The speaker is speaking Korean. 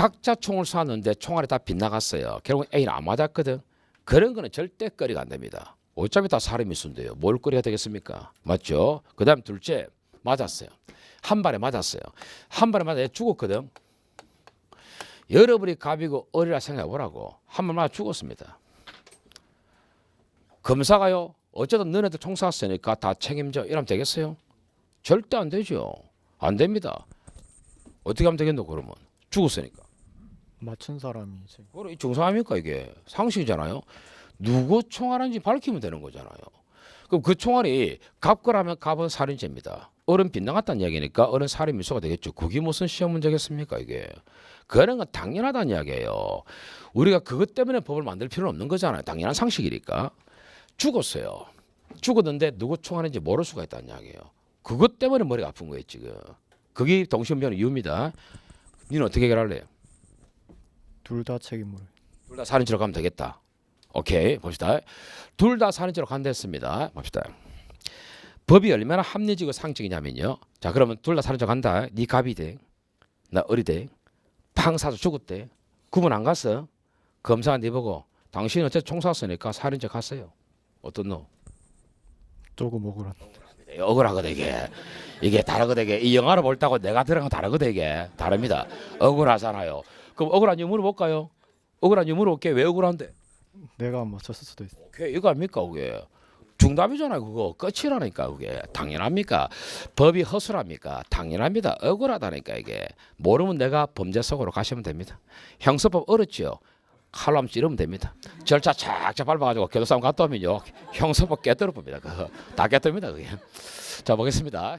각자 총을 쏘았는데 총알이 다 빗나갔어요. 결국 A는 안 맞았거든. 그런 거는 절대 거리가 안 됩니다. 어차피 다 사람이 쏜대요. 뭘 거리가 되겠습니까? 맞죠? 그 다음 둘째 맞았어요. 한 발에 맞았어요. 한 발에 맞아 죽었거든. 여러분이 갑이고 어리라 생각해 보라고 한발 맞아 죽었습니다. 검사가요. 어쨌든 너네들 총 쐈으니까 다 책임져. 이러면 되겠어요? 절대 안 되죠. 안 됩니다. 어떻게 하면 되겠노 그러면 죽었으니까. 맞춘 사람이 그래 정상입니까 이게 상식이잖아요. 누구 총알인지 밝히면 되는 거잖아요. 그럼 그 총알이 갑거라면 갑은 살인죄입니다. 어른 빗나갔다는 이야기니까 어른 살인 미수가 되겠죠. 그게 무슨 시험 문제겠습니까 이게? 그런 건 당연하다는 이야기예요. 우리가 그것 때문에 법을 만들 필요는 없는 거잖아요. 당연한 상식이니까. 죽었어요. 죽었는데 누구 총알인지 모를 수가 있다는 이야기예요. 그것 때문에 머리가 아픈 거예요 지금. 그게 동시운변의 이유입니다. 니는 어떻게 해결할래요? 둘 다 책임을 둘다 살인죄로 가면 되겠다. 오케이 봅시다. 둘 다 살인죄로 간다 했습니다. 봅시다. 법이 얼마나 합리적이고 상식이냐면요. 자 그러면 둘 다 살인죄로 간다. 네 갑이 돼. 나 어리 돼. 팡 사서 죽었대. 구분 안 갔어. 검사가 네 보고 당신 어째 총 쐈으니까 살인죄 갔어요. 어떤 너? 조금 억울한 억울하거든 이게. 이게 다르거든 이게. 이 영화를 볼 때하고 내가 들은 건 다르거든 이게. 다릅니다. 억울하잖아요. 그럼 억울한 이유 물어볼까요? 억울한 이유 물어볼게. 왜 억울한데? 내가 안 맞췄을 수도 있어. 오케이 이거 아닙니까 그게? 중답이잖아요 그거. 끝이라니까 그게. 당연합니까? 법이 허술합니까? 당연합니다. 억울하다니까 이게. 모르면 내가 범죄 속으로 가시면 됩니다. 형사법 어렵지요? 칼로 한번 찌르면 됩니다. 절차 착착 밟아가지고 교도소장 갔다 오면요. 형사법 깨뜨려 봅니다 그거. 다 깨뜨립니다 그게. 자 보겠습니다